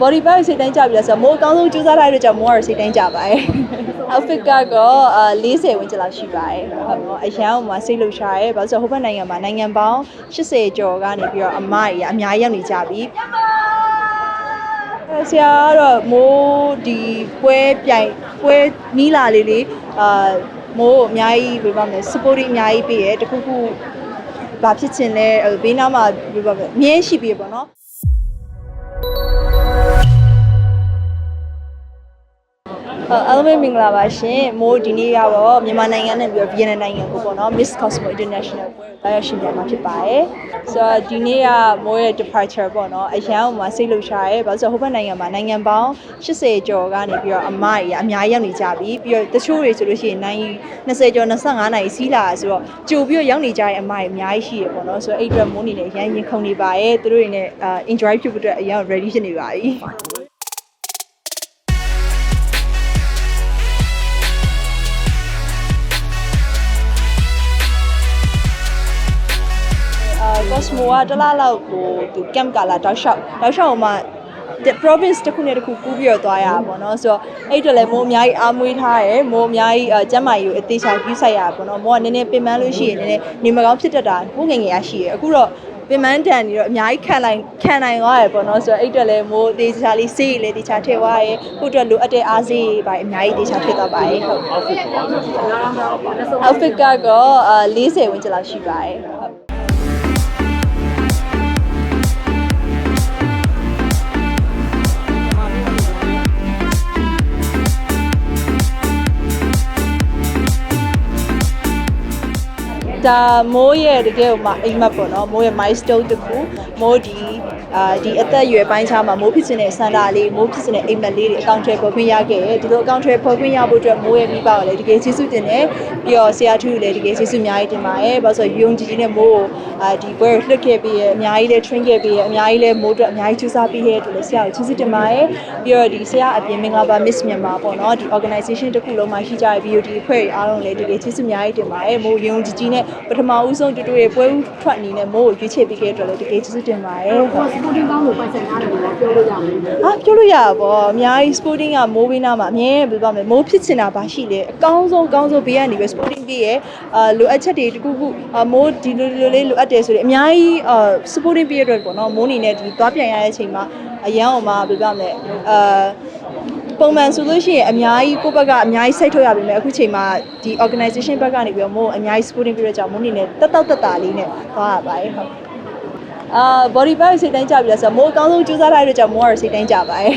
body bag စိတ်တိုင်းကြပြီလားဆိုတော့မိုးအကောင်းဆုံးကြိုးစားထားတဲ့အတွက်ကြောင့်မိုးကတော့စိတ်တိုင်းကြပါတယ် outfit ကတော့အာ40ဝန်းကျင်လောက်ရှိပါတယ်ဟုတ်ပေါ့အရန်ဟိုမှာစိတ်လှုပ်ရှားရဲဘာလို့ဆိုတော့ဟိုဘက်နိုင်ငံမှာနိုင်ငံပေါင်း80ကျော်ကနေပြီးတော့အမကြီးအများကြီးရောက်နေကြပြီအဲဆရာကတော့မိုးဒီပွဲပြိုင်ပွဲနီးလာလေးလေးအာမိုးအများကြီးဘယ်လိုပါမလဲ support အများကြီးပေးရဲတခုခုဘာဖြစ်ချင်လဲအဲ့ဘေးနားမှာဘယ်လိုပါမလဲအမြဲရှိပြီပေါ့နော် အဲအားလုံးပဲမင်္ဂလာပါရှင်မိုးဒီနေ့ကတော့မြန်မာနိုင်ငံနဲ့ပြီးတော့ဗီယက်နမ်နိုင်ငံကိုပေါ့နော် Miss Cosmo International ပွဲကိုတာရရှင်ပြမှာဖြစ်ပါတယ်ဆိုတော့ဒီနေ့ကမိုးရဲ့ departure ပေါ့နော်အရန်ဟိုမှာစိတ်လှုပ်ရှားရဲဘာလို့ဆိုတော့ဟိုဘက်နိုင်ငံမှာနိုင်ငံပေါင်း80ကျော်ကနေပြီးတော့အမကြီးအများကြီးရောက်နေကြပြီပြီးတော့တချို့တွေဆိုလို့ရှိရင်နိုင်20ကျော်25နိုင်စီးလာဆိုတော့ကြိုပြီးတော့ရောက်နေကြတဲ့အမကြီးအများကြီးရှိရပေါ့နော်ဆိုတော့အဲ့အတွက်မိုးနေနဲ့အရန်ရင်ခုန်နေပါရဲ့သူတို့တွေနဲ့အာ enjoy ဖြစ်ဖို့အတွက်အရန် ready ဖြစ်နေပါပြီ အာ Cosmo ကတစ်လားလောက်ကိုသူ camp ကလာတောက်လျှောက်တောက်လျှောက်ဟိုမှာ the province တစ်ခုနဲ့တစ်ခုကူးပြီးတော့သွားရတာပေါ့နော်ဆိုတော့အဲ့အတော့လည်းမိုးအများကြီးအားမွေးထားရဲမိုးအများကြီးအကျမ်းမာရေးကိုအသေးချာပြုဆိုင်ရတာပေါ့နော်မိုးကနည်းနည်းပင်ပန်းလို့ရှိရင်နည်းနည်းနေမကောင်းဖြစ်တတ်တာမိုးငယ်ငယ်ရရှိရအခုတော့ပင်ပန်းတန်နေတော့အများကြီးခံနိုင်ခံနိုင်သွားရပေါ့နော်ဆိုတော့အဲ့အတော့လည်းမိုးအသေးချာလေးစေးလေးတေချာထည့်သွားရဲခုအတွက်လိုအပ်တဲ့အားစေးပါအများကြီးတေချာထည့်သွားပါရဲ့ဟုတ် outfit ကတော့အာ40ဝန်းကျင်လောက်ရှိပါတယ် ဒါမိုးရဲ့တကယ်ဟိုမှာအိမ်မက်ပေါ့နော်မိုးရဲ့ milestone တစ်ခုမိုးဒီ အာဒီအသက်အရွယ်ပိုင်းခြားမှာမိုးဖြစ်နေတဲ့စန္ဒာလေးမိုးဖြစ်နေတဲ့အိမ်မက်လေးတွေအကောင့်ထဲပေါ်ခွင့်ရခဲ့တယ်ဒီလိုအကောင့်ထဲပေါ်ခွင့်ရဖို့အတွက်မိုးရဲ့မိဘကိုလည်းတကယ်ကျေးဇူးတင်တယ်ပြီးတော့ဆရာထူးကိုလည်းတကယ်ကျေးဇူးအများကြီးတင်ပါတယ်ဘာလို့ဆိုယုံကြည်ခြင်းနဲ့မိုးကိုအာဒီပွဲကိုလွှတ်ခဲ့ပြီးရအများကြီးလည်း train ခဲ့ပြီးရအများကြီးလည်းမိုးအတွက်အများကြီးကြိုးစားပြီးရတဲ့အတွက်လည်းဆရာကိုကျေးဇူးတင်ပါတယ်ပြီးတော့ဒီဆရာအပြင်မင်္ဂလာပါ Miss မြန်မာပေါ့နော်ဒီ organization တစ်ခုလုံးမှာရှိကြတဲ့ BOD အဖွဲ့တွေအားလုံးလည်းတကယ်ကျေးဇူးအများကြီးတင်ပါတယ်မိုးယုံကြည်ခြင်းနဲ့ပထမဦးဆုံးတူတူရဲ့ပွဲဦးထွက်အနေနဲ့မိုးကိုရွေးချယ်ပြီးခဲ့တဲ့အတွက်လည်းတကယ်ကျေးဇူးတင်ပါတယ်ဟုတ်ကိုစပိုတင်ကောင်းကိုပိုင်ဆိုင်ထားတယ်လို့ပြောလို့ရမယ်အာပြောလို့ရပါဗောအများကြီး sporting ကမိုးဘင်းနာမှာအမြဲဘယ်လိုပါမလဲမိုးဖြစ်ချင်တာပါရှိလေအကောင်းဆုံးအကောင်းဆုံးဘေးကနေပဲ sporting ပြီးရဲ့အာလိုအပ်ချက်တွေတခုခုအာမိုးဒီလိုလိုလေးလိုအပ်တယ်ဆိုရင်အများကြီးအာ sporting ပြီးရတဲ့ပေါ့နော်မိုးနေနဲ့ဒီသွားပြန်ရတဲ့အချိန်မှာအရန်အောင်မှာဘယ်လိုပါမလဲအာပုံမှန်ဆိုလို့ရှိရင်အများကြီးကိုယ့်ဘက်ကအများကြီးစိတ်ထုတ်ရပါမယ်အခုချိန်မှာဒီ organization ဘက်ကနေပြီးတော့မို့အများကြီး supporting ပြီးတော့ကြောင့်မို့အနေနဲ့တက်တောက်တက်တာလေးနဲ့သွားရပါတယ်ဟုတ် အာ body bag စိတ်တိုင်းကြပြီလားဆိုတော့မို့အကောင်းဆုံးကြိုးစားထားတဲ့အတွက်ကြောင့်မို့ကတော့စိတ်တိုင်းကြပါတယ်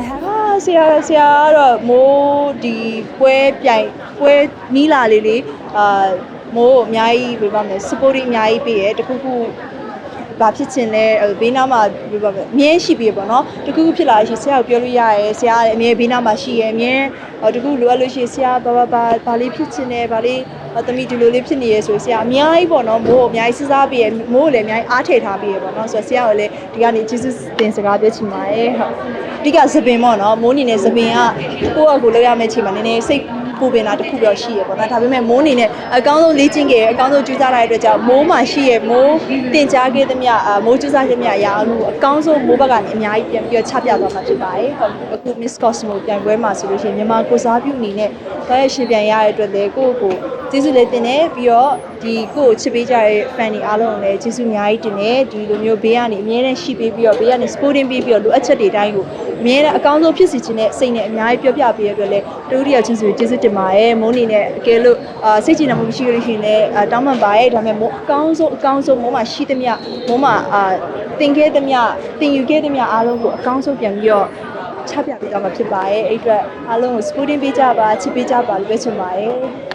I have ဆရာဆရာကတော့မိုးဒီပွဲပြိုင်ပွဲနီးလာလေးလေးအာမိုးအများကြီးဘယ်လိုပါမလဲ support အများကြီးပေးရဲတခုခု ဘာဖြစ်ချင်လဲအဲ့ဘေးနားမှာဘယ်လိုပါမလဲအမြဲရှိပြီပေါ့နော်တခုခုဖြစ်လာရှင်ဆရာကိုပြောလို့ရရဲဆရာကလည်းအမြဲဘေးနားမှာရှိရဲအမြဲဟောတခုလိုအပ်လို့ရှိရင်ဆရာဘာဘာဘာဘာလေးဖြစ်ချင်လဲဘာလေးအသမီးဒီလိုလေးဖြစ်နေရဲဆိုဆရာအများကြီးပေါ့နော်မိုးကိုအများကြီးစဉ်းစားပြီးရဲမိုးကိုလည်းအများကြီးအားထည့်ထားပြီးရဲပေါ့နော်ဆိုတော့ဆရာကိုလည်းဒီကနေကျေးဇူးတင်စကားပြောချင်ပါတယ်ဟုတ်အဓိကသပင်ပေါ့နော်မိုးအနေနဲ့သပင်ကကိုယ့်အကူလောက်ရမယ့်ချိန်မှာနည်းနည်းစိတ် ပူပင်တာတစ်ခုတော့ရှိရပေါ့နော်ဒါပေမဲ့မိုးအနေနဲ့အကောင်းဆုံးလေ့ကျင့်ခဲ့အကောင်းဆုံးကြိုးစားလိုက်တဲ့အတွက်ကြောင့်မိုးမှာရှိရမိုးတင်ကြားခဲ့သမျှအမိုးကြိုးစားခဲ့သမျှအရာအမှုအကောင်းဆုံးမိုးဘက်ကနေအများကြီးပြန်ပြီးတော့ချပြသွားမှာဖြစ်ပါတယ်ဟုတ်အခု Miss Cosmo ပြန်ပွဲမှာဆိုလို့ရှိရင်မြန်မာကိုစားပြုအနေနဲ့ဘာရရှင်ပြန်ရတဲ့အတွက်လည်းကိုယ့်ကို ကျေးဇူးလေးတင်တယ်ပြီးတော့ဒီကိုယ့်ကိုချစ်ပေးကြတဲ့ fan တွေအားလုံးကိုလည်းကျေးဇူးအများကြီးတင်တယ်ဒီလိုမျိုးဘေးကနေအမြဲတမ်းရှိပေးပြီးတော့ဘေးကနေ sporting ပေးပြီးတော့လိုအပ်ချက်တွေတိုင်းကိုအမြဲတမ်းအကောင်းဆုံးဖြစ်စီခြင်းနဲ့စိတ်နဲ့အများကြီးပြောပြပေးရတဲ့အတွက်လည်းတူတူတယောက်ချင်းစီကျေးဇူးတင်ပါတယ်မိုးအနေနဲ့အကယ်လို့အာစိတ်ကြည်နမှုမရှိလို့ရှိရင်လည်းအာတောင်းပန်ပါရဲ့ဒါပေမဲ့မိုးအကောင်းဆုံးအကောင်းဆုံးမိုးမှာရှိသမျှမိုးမှာအာတင်ခဲ့သမျှတင်ယူခဲ့သမျှအားလုံးကိုအကောင်းဆုံးပြန်ပြီးတော့ချပြပေးတော့မှာဖြစ်ပါရဲ့အဲ့အတွက်အားလုံးကို sporting ပေးကြပါချစ်ပေးကြပါလို့ပြောချင်ပါတယ်